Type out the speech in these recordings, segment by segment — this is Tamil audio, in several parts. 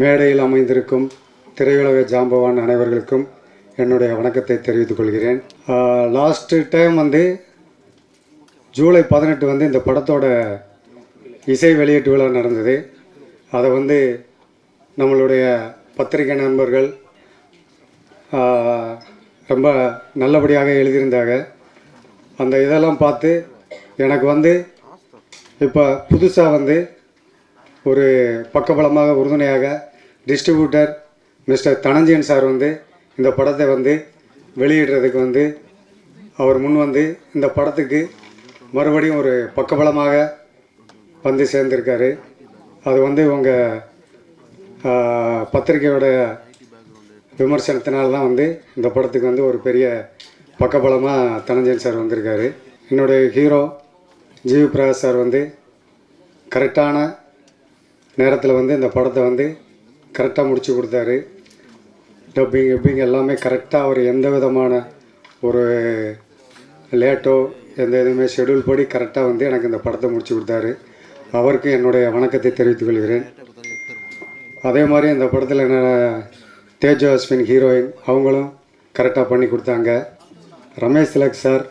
மேடையில் அமைந்திருக்கும் திரையுலக ஜாம்பவான் அனைவர்களுக்கும் என்னுடைய வணக்கத்தை தெரிவித்துக் கொள்கிறேன். லாஸ்ட்டு டைம் வந்து ஜூலை பதினெட்டு வந்து இந்த படத்தோட இசை வெளியீட்டு விழா நடந்தது. அதை வந்து நம்மளுடைய பத்திரிகை நண்பர்கள் ரொம்ப நல்லபடியாக எழுதியிருந்தாங்க. அந்த இதெல்லாம் பார்த்து எனக்கு வந்து இப்போ புதுசாக வந்து ஒரு பக்கபலமாக உறுதுணையாக டிஸ்ட்ரிபியூட்டர் மிஸ்டர் தனஞ்சயன் சார் வந்து இந்த படத்தை வந்து வெளியிடுறதுக்கு வந்து அவர் முன் வந்து இந்த படத்துக்கு மறுபடியும் ஒரு பக்கபலமாக வந்து சேர்ந்திருக்காரு. அது வந்து உங்கள் பத்திரிகையோட விமர்சனத்தினால்தான் வந்து இந்த படத்துக்கு வந்து ஒரு பெரிய பக்கபலமாக தனஞ்சயன் சார் வந்திருக்காரு. என்னுடைய ஹீரோ ஜிவி பிரகாஷ் சார் வந்து கரெக்டான நேரத்தில் வந்து இந்த படத்தை வந்து கரெக்டாக முடிச்சு கொடுத்தாரு. டப்பிங் எப்படிங்க எல்லாமே கரெக்டாக அவர் எந்த விதமான ஒரு லேட்டோ எந்த இதுவுமே ஷெடியூல் படி கரெக்டாக வந்து எனக்கு இந்த படத்தை முடிச்சு கொடுத்தாரு. அவருக்கு என்னுடைய வணக்கத்தை தெரிவித்துக் கொள்கிறேன். அதே மாதிரி இந்த படத்தில் என்ன தேஜு அஸ்வின் ஹீரோயின் அவங்களும் கரெக்டாக பண்ணி கொடுத்தாங்க. ரமேஷ் திலக் சார்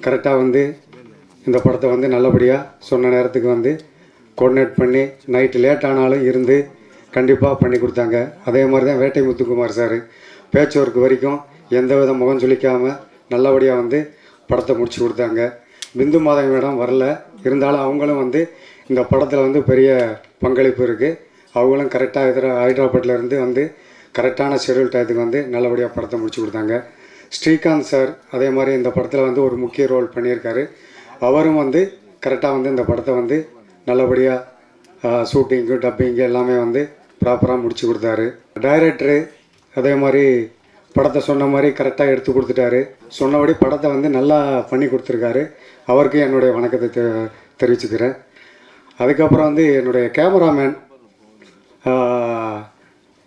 கரெக்டாக வந்து இந்த படத்தை வந்து நல்லபடியாக சொன்ன நேரத்துக்கு வந்து கோஆர்டினேட் பண்ணி நைட்டு லேட் ஆனாலும் இருந்து கண்டிப்பாக பண்ணி கொடுத்தாங்க. அதே மாதிரி தான் வேட்டை முத்துக்குமார் சார். பேச்சு ஒர்க் வரைக்கும் எந்த வித முகம் சொல்லிக்காமல் நல்லபடியாக வந்து படத்தை முடிச்சு கொடுத்தாங்க. பிந்து மாதவி மேடம் வரல. இருந்தாலும் அவங்களும் வந்து இந்த படத்தில் வந்து பெரிய பங்களிப்பு இருக்குது அவங்களும் கரெக்டாக ஹைதரா ஹைட்ராபாத்திலேருந்து வந்து கரெக்டான ஷெடியூல் டயத்துக்கு வந்து நல்லபடியாக படத்தை முடிச்சு கொடுத்தாங்க. ஸ்ரீகாந்த் சார் அதே மாதிரி இந்த படத்தில் வந்து ஒரு முக்கிய ரோல் பண்ணியிருக்காரு. அவரும் வந்து கரெக்டாக வந்து இந்த படத்தை வந்து நல்லபடியாக ஷூட்டிங்கு டப்பிங்கு எல்லாமே வந்து ப்ராப்பராக முடிச்சு கொடுத்தாரு. டைரக்டரு அதே மாதிரி படத்தை சொன்ன மாதிரி கரெக்டாக எடுத்து கொடுத்துட்டாரு. சொன்னபடி படத்தை வந்து நல்லா பண்ணி கொடுத்துருக்காரு. அவருக்கு என்னுடைய வணக்கத்தை தெ தெரிவிச்சுக்கிறேன். அதுக்கப்புறம் வந்து என்னுடைய கேமராமேன்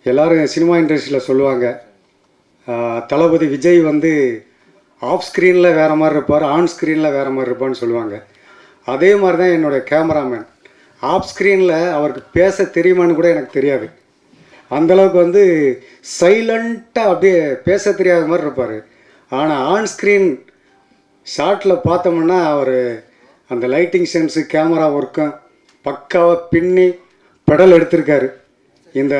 எல்லோரும் எல்லாரும் சினிமா இண்டஸ்ட்ரியில் சொல்லுவாங்க. தளபதி விஜய் வந்து ஆஃப் ஸ்க்ரீனில் வேறு மாதிரி இருப்பார் ஆன் ஸ்க்ரீனில் வேறு மாதிரி இருப்பார்னு சொல்லுவாங்க. அதே மாதிரி தான் என்னுடைய கேமராமேன் ஆஃப் ஸ்க்ரீனில் அவருக்கு பேச தெரியுமான்னு கூட எனக்கு தெரியாது. அந்தளவுக்கு வந்து சைலண்ட்டாக அப்படியே பேச தெரியாத மாதிரி இருப்பார். ஆனால் ஆன் ஸ்க்ரீன் ஷார்ட்டில் பார்த்தோம்னா அவர் அந்த லைட்டிங் சென்ஸு கேமரா ஒர்க்கும் பக்காவாக பின்னி பெடல் எடுத்திருக்காரு. இந்த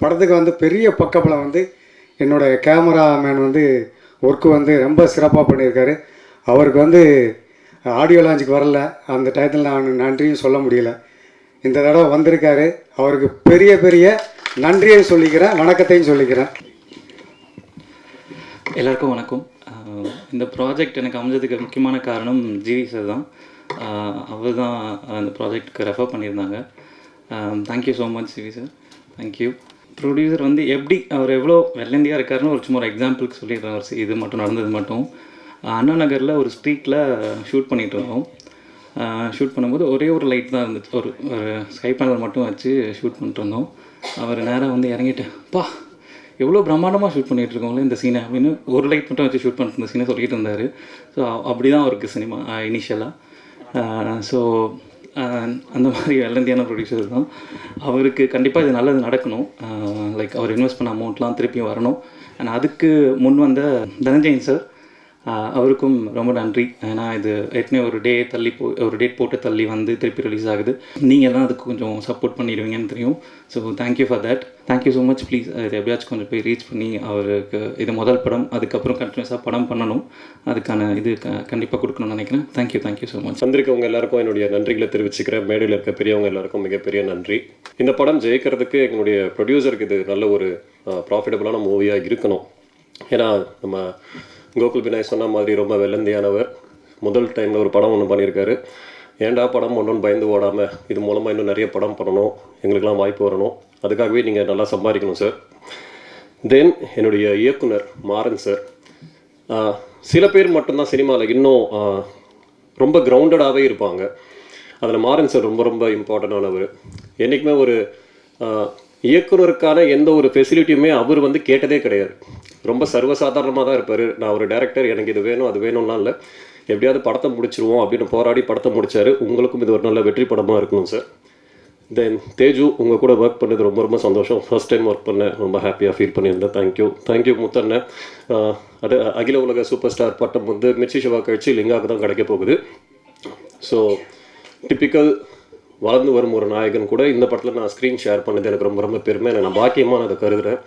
படத்துக்கு வந்து பெரிய பக்கப்பில் வந்து என்னோடய கேமராமேன் வந்து ஒர்க்கு வந்து ரொம்ப சிறப்பாக பண்ணியிருக்காரு. அவருக்கு வந்து ஆடியோ லான்ச்சுக்கு வரல. அந்த டயத்தில் நான் நன்றியும் சொல்ல முடியல. இந்த தடவை வந்திருக்காரு. அவருக்கு பெரிய பெரிய நன்றியும் சொல்லிக்கிறேன் வணக்கத்தையும் சொல்லிக்கிறேன். எல்லாருக்கும் வணக்கம். இந்த ப்ராஜெக்ட் எனக்கு அமைஞ்சதுக்கு முக்கியமான காரணம் ஜிவி சார் தான் அவர் தான் அந்த ப்ராஜெக்ட்டுக்கு ரெஃபர் பண்ணியிருந்தாங்க. Thank you so much GV sir. Thank you producer வந்து எப்படி அவர் எவ்வளோ வெள்ளந்தியாக இருக்காருன்னு ஒரு சும்மா ஒரு எக்ஸாம்பிளுக்கு சொல்லிடுறேன். ஒரு இது மட்டும் நடந்தது மட்டும். அண்ணா நகரில் ஒரு ஸ்ட்ரீட்டில் ஷூட் பண்ணிகிட்டு இருந்தோம். ஷூட் பண்ணும்போது ஒரே ஒரு லைட் தான் இருந்துச்சு. ஒரு ஒரு ஸ்கை பேனல் மட்டும் வச்சு ஷூட் பண்ணிட்டுருந்தோம். அவர் நேராக வந்து இறங்கிட்டு பா எவ்வளோ பிரம்மாண்டமாக ஷூட் பண்ணிகிட்டு இருக்கோம்ல இந்த சீனை அப்படின்னு ஒரு லைட் மட்டும் வச்சு ஷூட் பண்ணிட்டு இருந்த சீனை சொல்லிட்டு இருந்தார். ஸோ அப்படி தான் அவருக்கு சினிமா இனிஷியலாக ஸோ அந்த மாதிரி வெள்ளந்தியான ப்ரொடியூசர் தான். அவருக்கு கண்டிப்பாக இது நல்லது நடக்கணும். லைக் அவர் இன்வெஸ்ட் பண்ண அமௌண்ட்லாம் திருப்பியும் வரணும். அண்ட் அதுக்கு முன் வந்த தனஞ்சயன் சார் அவருக்கும் ரொம்ப நன்றி. ஏன்னா இது ஏற்கனவே ஒரு டே தள்ளி போ ஒரு டேட் போட்டு தள்ளி வந்து திருப்பி ரிலீஸ் ஆகுது. நீங்கள் தான் அதுக்கு கொஞ்சம் சப்போர்ட் பண்ணிடுவீங்கன்னு தெரியும். So thank you for that thank you so much please இது எப்படியாச்சும் கொஞ்சம் போய் ரீச் பண்ணி அவருக்கு இது முதல் படம் அதுக்கப்புறம் கண்டினியூஸாக படம் பண்ணணும். அதுக்கான இது கண்டிப்பாக கொடுக்கணும்னு நினைக்கிறேன். Thank you thank you so much வந்திருக்கவங்க எல்லாருக்கும் என்னுடைய நன்றிகளை தெரிவிச்சுக்கிறேன். மேடையில் இருக்க பெரியவங்க எல்லாருக்கும் மிகப்பெரிய நன்றி. இந்த படம் ஜெயிக்கிறதுக்கு எங்களுடைய ப்ரொடியூசருக்கு இது நல்ல ஒரு ப்ராஃபிட்டபுளான மூவியாக இருக்கணும். ஏன்னா நம்ம கோகுல் பினாய் சொன்ன மாதிரி ரொம்ப வெள்ளந்தியானவர். முதல் டைமில் ஒரு படம் ஒன்று பண்ணியிருக்காரு. ஏன்டா படம் ஒன்றுன்னு பயந்து ஓடாமல் இது மூலமாக இன்னும் நிறைய படம் பண்ணணும். எங்களுக்கெல்லாம் வாய்ப்பு வரணும். அதுக்காகவே நீங்கள் நல்லா சம்பாதிக்கணும் சார் தென் என்னுடைய இயக்குனர் மாறன் சார் சில பேர் மட்டும்தான் சினிமாவில் இன்னும் ரொம்ப கிரவுண்டடாகவே இருப்பாங்க. அதில் மாறன் சார் ரொம்ப ரொம்ப இம்பார்ட்டண்டானவர் என்றைக்குமே ஒரு இயக்குனருக்கான எந்த ஒரு ஃபெசிலிட்டியுமே அவர் வந்து கேட்டதே கிடையாது. ரொம்ப சர்வசாதாரணமாக தான் இருப்பார். நான் ஒரு டைரக்டர் எனக்கு இது வேணும் அது வேணும்லாம் இல்லை. எப்படியாவது படத்தை முடிச்சிருவோம் அப்படின்னு போராடி படத்தை முடித்தார் உங்களுக்கும் இது ஒரு நல்ல வெற்றி படமாக இருக்கணும் சார் தென் தேஜு உங்கள் கூட ஒர்க் பண்ணது ரொம்ப ரொம்ப சந்தோஷம். ஃபர்ஸ்ட் டைம் ஒர்க் பண்ணேன். ரொம்ப ஹாப்பியாக ஃபீல் பண்ணியிருந்தேன். Thank you thank you Muthannan. அது அகில உலக சூப்பர் ஸ்டார் பட்டம் வந்து மிர்ச்சி சிவா கழிச்சு லிங்காவுக்கு தான் கிடைக்க போகுது. ஸோ டிப்பிக்கல் வளர்ந்து வரும் ஒரு நாயகன் கூட இந்த படத்தில் நான் ஸ்க்ரீன் ஷேர் பண்ணது எனக்கு ரொம்ப ரொம்ப பெருமை. நான் பாக்கியமாக நான் அதை கருதுகிறேன்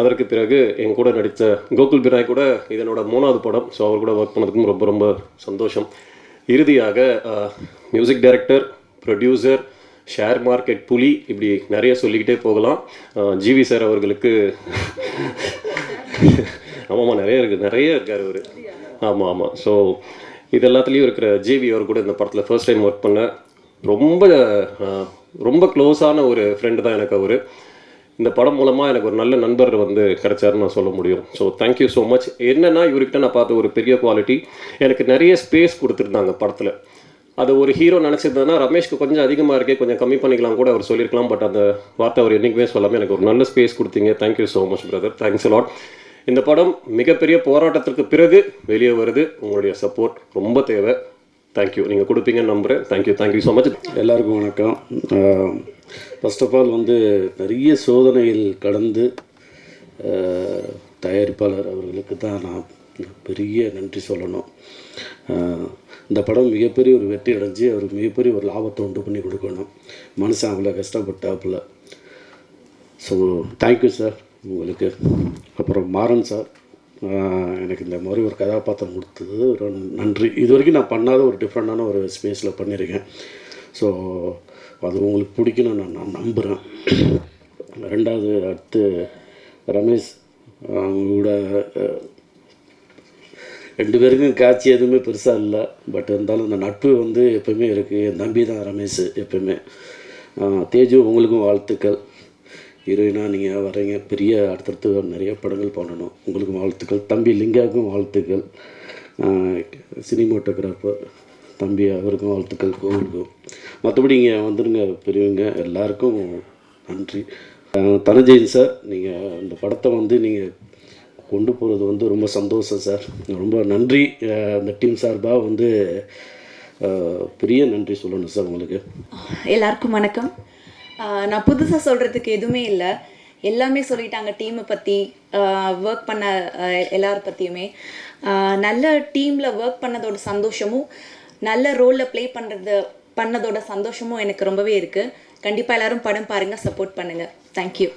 அதற்கு பிறகு என் கூட நடித்த கோகுல் பிராய் கூட இதனோட மூணாவது படம். ஸோ அவர் கூட ஒர்க் பண்ணதுக்கும் ரொம்ப ரொம்ப சந்தோஷம். இறுதியாக music director producer share market புலி இப்படி நிறைய சொல்லிக்கிட்டே போகலாம். ஜிவி சார் அவர்களுக்கு ஆமாம்மா நிறைய இருக்குது நிறைய இருக்கார் அவர். ஆமாம் ஆமாம் ஸோ இது எல்லாத்துலேயும் இருக்கிற ஜேவி அவர் கூட இந்த படத்தில் ஃபர்ஸ்ட் டைம் ஒர்க் பண்ணேன் ரொம்ப ரொம்ப க்ளோஸான ஒரு ஃப்ரெண்டு தான் எனக்கு அவர். இந்த படம் மூலமாக எனக்கு ஒரு நல்ல நண்பர் வந்து கிடைச்சாருன்னு நான் சொல்ல முடியும். ஸோ தேங்க்யூ ஸோ மச் என்னென்னா இவர்கிட்ட நான் பார்த்த ஒரு பெரிய குவாலிட்டி எனக்கு நிறைய ஸ்பேஸ் கொடுத்துருந்தாங்க படத்தில். அது ஒரு ஹீரோ நினச்சிருந்ததுன்னா ரமேஷ்க்கு கொஞ்சம் அதிகமாக இருக்கே கொஞ்சம் கம்மி பண்ணிக்கலாம் கூட அவர் சொல்லியிருக்கலாம் பட் அந்த வார்த்தை அவர் என்றைக்குமே சொல்லாமல் எனக்கு ஒரு நல்ல ஸ்பேஸ் கொடுத்தீங்க. Thank you so much brother thanks lot இந்த படம் மிகப்பெரிய போராட்டத்திற்கு பிறகு வெளியே வருது. உங்களுடைய சப்போர்ட் ரொம்ப தேவை. தேங்க்யூ நீங்கள் கொடுப்பீங்கன்னு நம்புகிறேன் தேங்க்யூ தேங்க்யூ ஸோ மச் எல்லாருக்கும் வணக்கம். ஃபர்ஸ்ட் ஆஃப் ஆல் வந்து நிறைய சோதனைகள் கடந்து தயாரிப்பாளர் அவர்களுக்கு தான் நான் பெரிய நன்றி சொல்லணும். இந்த படம் மிகப்பெரிய ஒரு வெற்றி அடைஞ்சு அவருக்கு மிகப்பெரிய ஒரு லாபத்தை உண்டு பண்ணி கொடுக்கணும். மனுஷன் அவ்வளோ கஷ்டப்பட்டாப்புல. ஸோ தேங்க்யூ சார் உங்களுக்கு அப்புறம் மாறன் சார் எனக்கு இந்த மாதிரி ஒரு கதாபாத்திரம் கொடுத்தது. ஒரு நன்றி. இது வரைக்கும் நான் பண்ணாத ஒரு டிஃப்ரெண்ட்டான ஒரு ஸ்பேஸில் பண்ணியிருக்கேன் ஸோ அது உங்களுக்கு பிடிக்குன்னு நான் நான் நம்புகிறேன் ரெண்டாவது அடுத்து ரமேஷ் அவங்களோட ரெண்டு பேருக்கும் காட்சி எதுவுமே பெருசாக இல்லை. பட் இருந்தாலும் இந்த நட்பு வந்து எப்போயுமே இருக்குது என் தம்பி தான் ரமேஷ் எப்போயுமே. தேஜு உங்களுக்கும் வாழ்த்துக்கள். ஹீரோயினாக நீங்கள் வரீங்க பெரிய அடுத்தடுத்து நிறைய படங்கள் பண்ணணும். உங்களுக்கும் வாழ்த்துக்கள். தம்பி லிங்காவுக்கும் வாழ்த்துக்கள். சினிமோட்டோகிராஃபர் தம்பி அவருக்கும் வாழ்த்துக்கள். கோவிலுக்கும். மற்றபடி இங்கே வந்துடுங்க பெரியவங்க எல்லாருக்கும் நன்றி. தனஜெயின் சார் நீங்கள் இந்த படத்தை வந்து நீங்கள் கொண்டு போகிறது வந்து ரொம்ப சந்தோஷம் சார். ரொம்ப நன்றி. அந்த டீம் சார்பாக வந்து பெரிய நன்றி சொல்லணும் சார் உங்களுக்கு. எல்லாருக்கும் வணக்கம். நான் புதுசாக சொல்கிறதுக்கு எதுவுமே இல்லை. எல்லாமே சொல்லிட்டாங்க டீமை பற்றி ஒர்க் பண்ண எல்லார பற்றியுமே நல்ல டீமில் ஒர்க் பண்ணதோட சந்தோஷமும் நல்ல ரோலில் ப்ளே பண்ணுறது பண்ணதோட சந்தோஷமும் எனக்கு ரொம்பவே இருக்குது கண்டிப்பாக எல்லோரும் படம் பாருங்கள் சப்போர்ட் பண்ணுங்கள் தேங்க்யூ